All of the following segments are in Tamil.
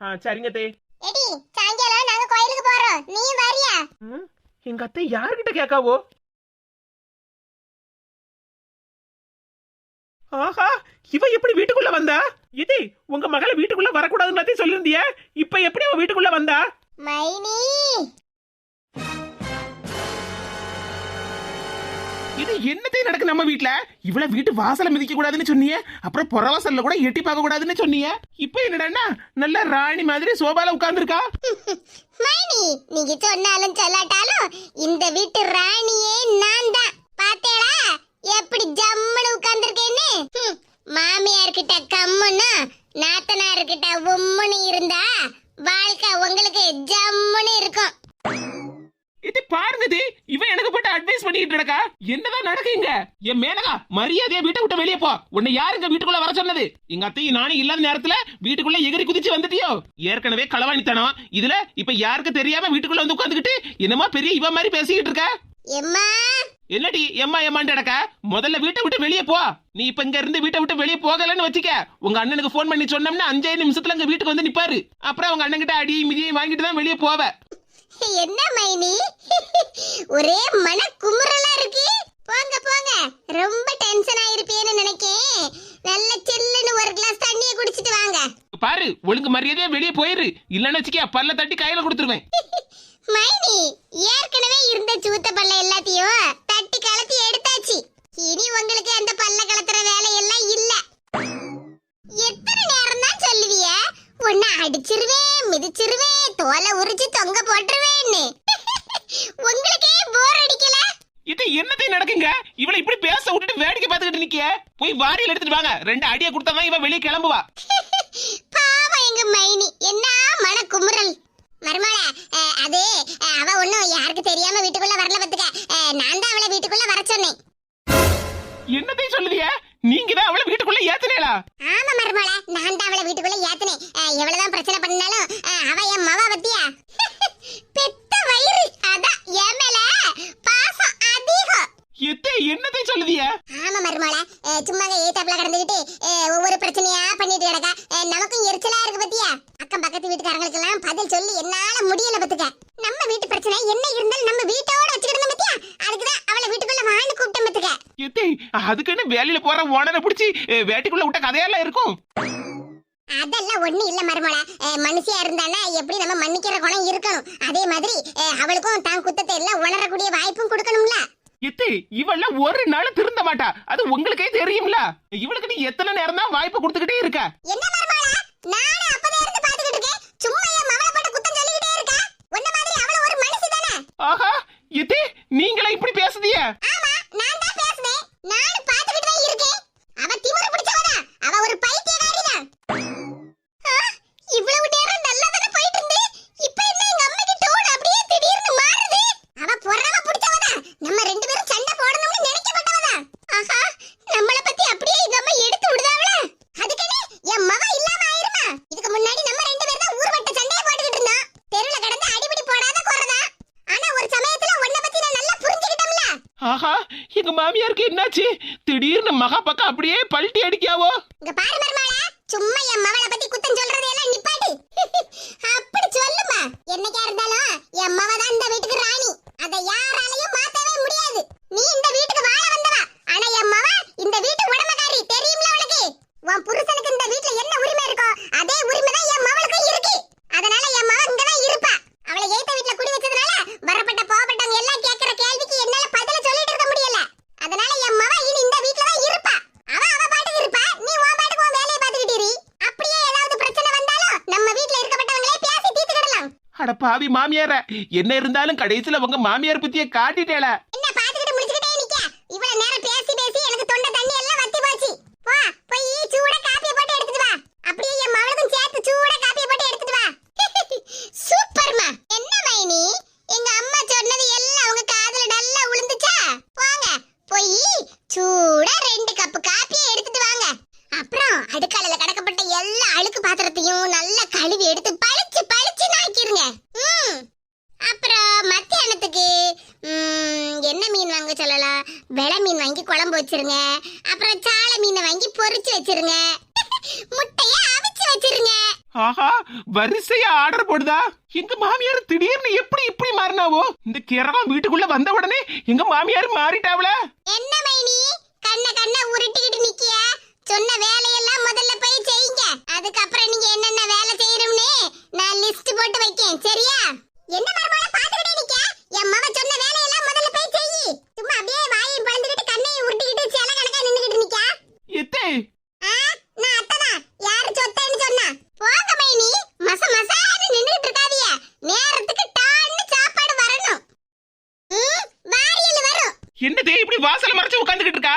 ஆ சரிங்க தே. எடி சாயங்காலம் நாங்க கோயிலுக்கு போறோம். நீ வரியா? எங்க அத்தை யார்கிட்ட கேட்காவோ ஆஹா இவ எப்படி வீட்டுக்குள்ள வந்தா? இது உங்க மகளை வீட்டுக்குள்ள வரக்கூடாதுன்னு சொல்லிருந்திய. இப்ப எப்படி அவ வீட்டுக்குள்ள வந்தா? மைனி! இது என்னத்தையும் நடக்கு நம்ம வீட்ல? இவ்வளவு வீட்டு வாசல மிதிக்க கூடாதுன்னு சொன்னியே அப்புறம் புறவாசல்ல கூட எட்டி பார்க்க கூடாதுன்னு சொன்னியே. இப்ப என்னடான்னா நல்ல ராணி மாதிரி சோபால உட்கார்ந்துருக்கா? மைனி நீங்க சொன்னாலும் சொல்லாட்டாலும் இந்த வீட்டு ராணியே நான் தான் பாத்தேடா எப்படி ஜம்முன்னு உட்கார்ந்துருக்கேன்னு ஹம், மாமியார்கிட்ட கம்முன்னு நாத்தனார்கிட்ட உம்முன்னு இருந்தா வாழ்க்கை உங்களுக்கு ஜம்முன்னு இருக்கும் இது பாருங்க இது இவன் எனக்கு போட்டு அட்வைஸ் பண்ணிட்டு இருக்கா நடக்குங்க என் மேனகா மரியாதையா வீட்டை விட்டு வெளியே போ. உன்னை யாருங்க வீட்டுக்குள்ள வர சொன்னது? எங்க அத்தையும் நானும் இல்லாத நேரத்துல வீட்டுக்குள்ள எகிரி குதிச்சு வந்துட்டியோ? ஏற்கனவே களவாணித்தனம். இதுல இப்ப யாருக்கு தெரியாம வீட்டுக்குள்ள வந்து உட்காந்துக்கிட்டு என்னமா பெரிய இவ மாதிரி பேசிக்கிட்டு இருக்க? எம்மா? என்னடி எம்மா எம்மான்னு முதல்ல வீட்டை விட்டு வெளியே போ. நீ இப்ப இங்க இருந்து வீட்டை விட்டு வெளியே போகலன்னு வச்சுக்க. உங்க அண்ணனுக்கு ஃபோன் பண்ணி சொன்னோம்னா அஞ்சே நிமிஷத்துல இங்க வீட்டுக்கு வந்து நிப்பாரு. அப்புறம் உங்க அண்ணன் கிட்ட அடி மிதியை வாங்கிட்டு தான் வெளியே போவ. என்ன மைனி ஒரே மன குமுறலா இருக்கு. போங்க போங்க. ரொம்ப டென்ஷன் ஆயிருப்பேன்னு நினைக்கேன். நல்ல சில்லுன்னு ஒரு கிளாஸ் தண்ணியை குடிச்சிட்டு வாங்க. பாரு ஒழுங்கு மரியாதையா வெளியே போயிரு. இல்லன்னு வச்சுக்க பல்ல தட்டி கையில கொடுத்துருவேன். மைனி ஏற்கனவே இருந்த சூத்த பல்ல எல்லாத்தையும் தட்டி கலத்தி எடுத்தாச்சு. இனி உங்களுக்கு அந்த பல்ல கலத்துற வேலை எல்லாம் இல்ல. எத்தனை நேரம் தான் சொல்லுவிய? உன்னை அடிச்சிருவேன் மிதிச்சிருவேன் தோலை உரிச்சு தொங்க போட்டுருவேன்னு உங்களுக்கே போர் அடிக்கல இது என்னத்தை நடக்குங்க? இவளை இப்படி பேச விட்டுட்டு வேடிக்கை பார்த்துக்கிட்டு நிக்க போய் வாரியில் எடுத்துட்டு வாங்க. ரெண்டு அடியை கொடுத்தாதான் இவ வெளியே கிளம்புவா. பாவம் எங்க மைனி. என்ன மன குமுறல் மருமல அது அவ ஒண்ணும் யாருக்கு தெரியாம வீட்டுக்குள்ள வரல பத்துக்க நான் தான் அவளை வீட்டுக்குள்ள வர சொன்னேன். என்னத்தை சொல்லுதிய? நீங்க தான் அவளை வீட்டுக்குள்ள ஏத்துனேலா ஆமா மருமல நான் தான் அவளை வீட்டுக்குள்ள ஏத்துனேன். எவ்வளவுதான் பிரச்சனை பண்ணாலும் அவ என் மவ பத்தியா பெத்த வயிறு அதான் என் மேல பாசம் அதிகம் எத்தே என்னத்தை சொல்லுதிய ஆமா மருமல சும்மா ஏத்தாப்புல கடந்துகிட்டு அஹ், ஒவ்வொரு பிரச்சனையா பண்ணிட்டு கிடக்கா. நமக்கும் எரிச்சலா இருக்கு பத்தியா? அக்கம் பக்கத்து வீட்டுக்காரங்களுக்கு எல்லாம் பதில் சொல்லி என்னால முடியல பத்துக்க. நம்ம வீட்டு பிரச்சனை என்ன இருந்தாலும் நம்ம வீட்டோட வச்சுக்கிட்டு பத்தியா? அதுக்குதான் அவளை வீட்டுக்குள்ள வான்னு கூப்பிட்டேன் பத்துக்க. எத்தே அதுக்குன்னு வேலையில போற ஓனரை பிடிச்சி வேட்டைக்குள்ள விட்ட கதையெல்லாம் இருக்கும். அதெல்லாம் ஒண்ணு இல்ல மருமல மனுஷியா இருந்தானா எப்படி நம்ம மன்னிக்கிற குணம் இருக்கணும்? அதே மாதிரி அவளுக்கும் தான் குத்தத்தை எல்லாம் உணரக்கூடிய வாய்ப்பும் கொடுக்கணும்ல. எத்தே இவள ஒரு நாள் திருந்த மாட்டா. அது உங்களுக்கே தெரியும்ல. இவளுக்கு நீ எத்தனை நேரம் தான் வாய்ப்பு கொடுத்துக்கிட்டே இருக்க என்ன மருமல நானும் அப்பதே இருந்து பாத்துக்கிட்டு இருக்கேன் சும்மா என் மவளை போட்டு குத்தம் சொல்லிக்கிட்டே இருக்கா உன்ன மாதிரி அவள ஒரு மனுஷி தானே ஆஹா எத்தே நீங்களா இப்படி பேசுதிய ஆமா நான் தான் பேசுனேன் நானும் பாத்துக்கிட்டு தான் இருக்கேன் அவ திமிரு பிடிச்சவதா அவ ஒரு பைத்தியக்காரி தான் இவ்வளவு நேரம் நல்லா தானே போயிட்டு இருந்து இப்போ என்ன எங்க அம்மைக்கு டோன் அப்படியே திடீர்னு மாறுது அவ பொறாம பிடிச்சவதா நம்ம ரெண்டு பேரும் சண்டை போடணும்னு நினைக்கப்பட்டவதா ஆஹா நம்மள பத்தி அப்படியே எங்க அம்மா எடுத்து விடுதாவல அதுக்கே என் மவ இல்லாம ஆயிருமா இதுக்கு முன்னாடி நம்ம ரெண்டு பேரும் தான் ஊர்வட்ட சண்டையை போட்டுக்கிட்டு இருந்தோம் தெருவுல கடந்து அடிபிடி போடாத குறதா ஆனா ஒரு சமயத்துல உன்னை பத்தி நான் நல்லா புரிஞ்சுக்கிட்டோம்ல ஆஹா எங்க மாமியாருக்கு என்னாச்சு? திடீர்னு மகா பக்கம் அப்படியே பல்ட்டி அடிக்காவோ இங்க பாரு மருமகளா சும்மா என் மவளை பத்தி குத்தம் சொல்றது எல்லாம் நிப்பாட்டி. அப்படி சொல்லுமா. என்னைக்கா இருந்தாலும் என் மவ தான் இந்த வீட்டுக்கு ராணி. அத யாராலையும் மாத்தவே முடியாது. நீ இந்த வீட்டுக்கு வாழ வந்தவா. ஆனா என் மவ இந்த வீட்டு உடமைக்காரி. தெரியும்ல உனக்கு? உன் புருஷன் இந்த வீட்ல என்ன உரிமை இருக்கோ அதே உரிமை தான் என் மவளுக்கும் இருக்கு அதனால என் மவ இங்க தான் இருப்பா அவளை ஏத்த வீட்ல குடி வச்சதுனால வரப்பட்ட போகப்பட்டவங்க எல்லாம் கேக்குற கேள்விக்கு என்னால பதில சொல்லிட்டு இருக்க முடியல அதனால என் மவ இனி இந்த வீட்ல தான் இருப்பா அவ அவ பாட்டுக்கு இருப்பா நீ உன் பாட்டுக்கு உன் வேலையை பார்த்துக்கிட்டு இரு அப்படியே ஏதாவது பிரச்சனை வந்தாலும் நம்ம வீட்ல இருக்கப்பட்டவங்களே பேசி தீர்த்துக்கிடலாம் அட பாவி மாமியார. என்ன இருந்தாலும் கடைசியில உங்க மாமியார் புத்திய காட்டிட்டேல வரிசையா ஆர்டர் போடுதா? எங்க மாமியார் திடீர்னு எப்படி இப்படி மாறினாவோ? இந்த கிரகம் வீட்டுக்குள்ள வந்த உடனே எங்க மாமியார் மாறிட்டாவல என்ன மைனி? கண்ண கண்ண உருட்டிக்கிட்டு நிக்கிய? சொன்ன வேலையெல்லாம் முதல்ல போய் செய்யுங்க. அதுக்கப்புறம் நீங்க என்னென்ன வேலை செய்யணும்னு நான் லிஸ்ட் போட்டு வைக்கேன். சரியா? என்ன மரபால பாத்துக்கிட்டே நிக்க? என் மவ சொன்ன வேலையெல்லாம் முதல்ல போய் செய்யி. சும்மா அப்படியே வாயை பழந்துக்கிட்டு கண்ணையை உருட்டிக்கிட்டு செல கணக்கா நின்னுக்கிட்டு நிக்க? எத்தே? முகத்துல மறைச்சு உட்காந்துக்கிட்டு இருக்கா?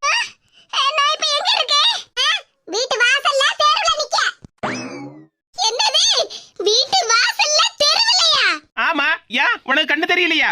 உனக்கு கண்ணு தெரியலையா?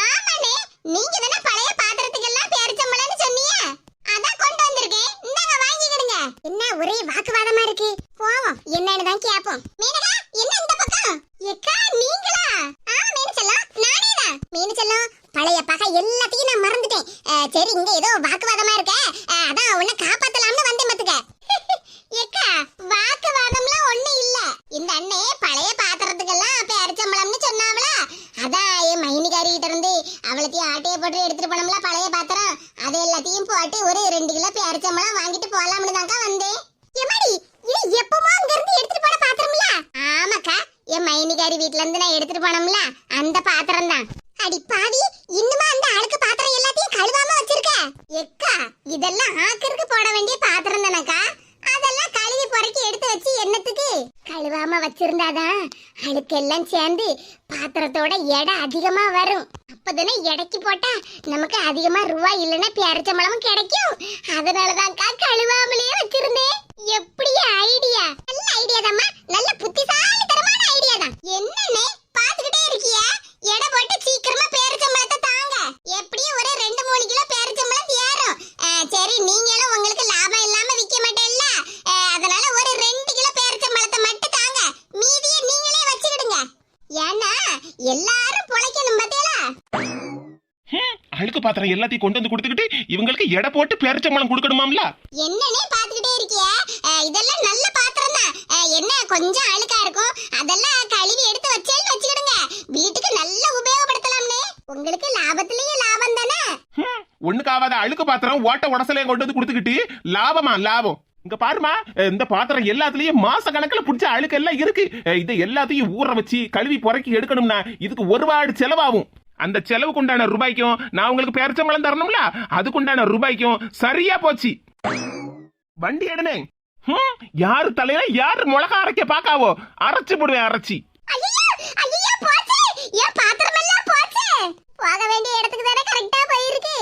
நீங்க தானே பழைய பாத்திரத்துக்கு எல்லாம் பேரிச்சம்பளம்னு சொன்னீங்க? அதான் கொண்டு வந்திருக்கேன். இந்தாங்க வாங்கிக்கிடுங்க. என்ன ஒரே வாக்குவாதமா இருக்கு? போவோம். என்னன்னு தான் கேப்போம் மீனா போட்டு எடுத்துட்டு போனோம்ல பழைய பாத்திரம். அது எல்லாத்தையும் போட்டு ஒரு ரெண்டு கிலோ பேரிச்சம்பழம் வாங்கிட்டு போலாம்னு தான்க்கா வந்தேன். இது எப்பமா அங்க இருந்து எடுத்துட்டு போன பாத்திரம்ல? ஆமாக்கா என் மைனிகாரி வீட்ல இருந்து நான் எடுத்துட்டு போனோம்ல அந்த பாத்திரம் தான். அடி பாவி இன்னுமா அந்த அழுக்கு பாத்திரம் எல்லாத்தையும் கழுவாம வச்சிருக்க? எக்கா இதெல்லாம் ஆக்கருக்கு போட வேண்டிய பாத்திரம் தானக்கா? அதெல்லாம் வரைக்கும் எடுத்து வச்சு என்னத்துக்கு? கழுவாம வச்சிருந்தாதான் அழுக்கெல்லாம் சேர்ந்து பாத்திரத்தோட எடை அதிகமா வரும். அப்பதானே எடைக்கு போட்டா நமக்கு அதிகமா ரூபாய் இல்லைன்னா பேரச்சம்பளமும் கிடைக்கும். அதனாலதான்க்கா கழுவாமலேயே வச்சிருந்தேன். எப்படி ஐடியா நல்ல ஐடியா தாம்மா. நல்ல புத்திசாலித்தனமான ஐடியா தான். என்னன்னு பாத்துக்கிட்டே இருக்கியா. எடை போட்டு சீக்கிரமா பேரச்சம்பளத்தை பாத்திரம் எல்லாத்தையும் கொண்டு வந்து கொடுத்துக்கிட்டு இவங்களுக்கு எடை போட்டு பேரிச்சம்பளம் கொடுக்கணுமாம்ல? என்னன்னே பாத்துக்கிட்டே இருக்கிய? இதெல்லாம் நல்ல பாத்திரம் தான் என்ன கொஞ்சம் அழுக்கா இருக்கும்? அதெல்லாம் கழுவி எடுத்து வச்சேன்னு வச்சுக்கிடுங்க. வீட்டுக்கு நல்ல உபயோகப்படுத்தலாம்னே. உங்களுக்கு லாபத்திலேயே லாபம் தானே? ஹம், ஒண்ணுக்காவாத அழுக்கு பாத்திரம் ஓட்ட உடசலையும் கொண்டு வந்து கொடுத்துக்கிட்டு லாபமா லாபம். இங்க பாருமா இந்த பாத்திரம் எல்லாத்துலயும் மாச கணக்குல பிடிச்ச அழுக்கு எல்லாம் இருக்கு இதை எல்லாத்தையும் ஊற வச்சு கழுவி புறக்கி எடுக்கணும்னா இதுக்கு ஒரு வாடு செலவாகும். அந்த செலவுக்கு உண்டான ரூபாய்க்கும் நான் உங்களுக்கு பேரச்சம்பளம் தரணும்ல? அதுக்குண்டான ரூபாய்க்கும் சரியா போச்சு. வண்டி எடுனே. ஹம், யாரு தலையில யாரு மிளகா அரைக்க பாக்காவோ அரைச்சு போடுவேன் அரைச்சி. போச்சு! போக வேண்டிய இடத்துக்கு தானே கரெக்டா போயிருக்கு.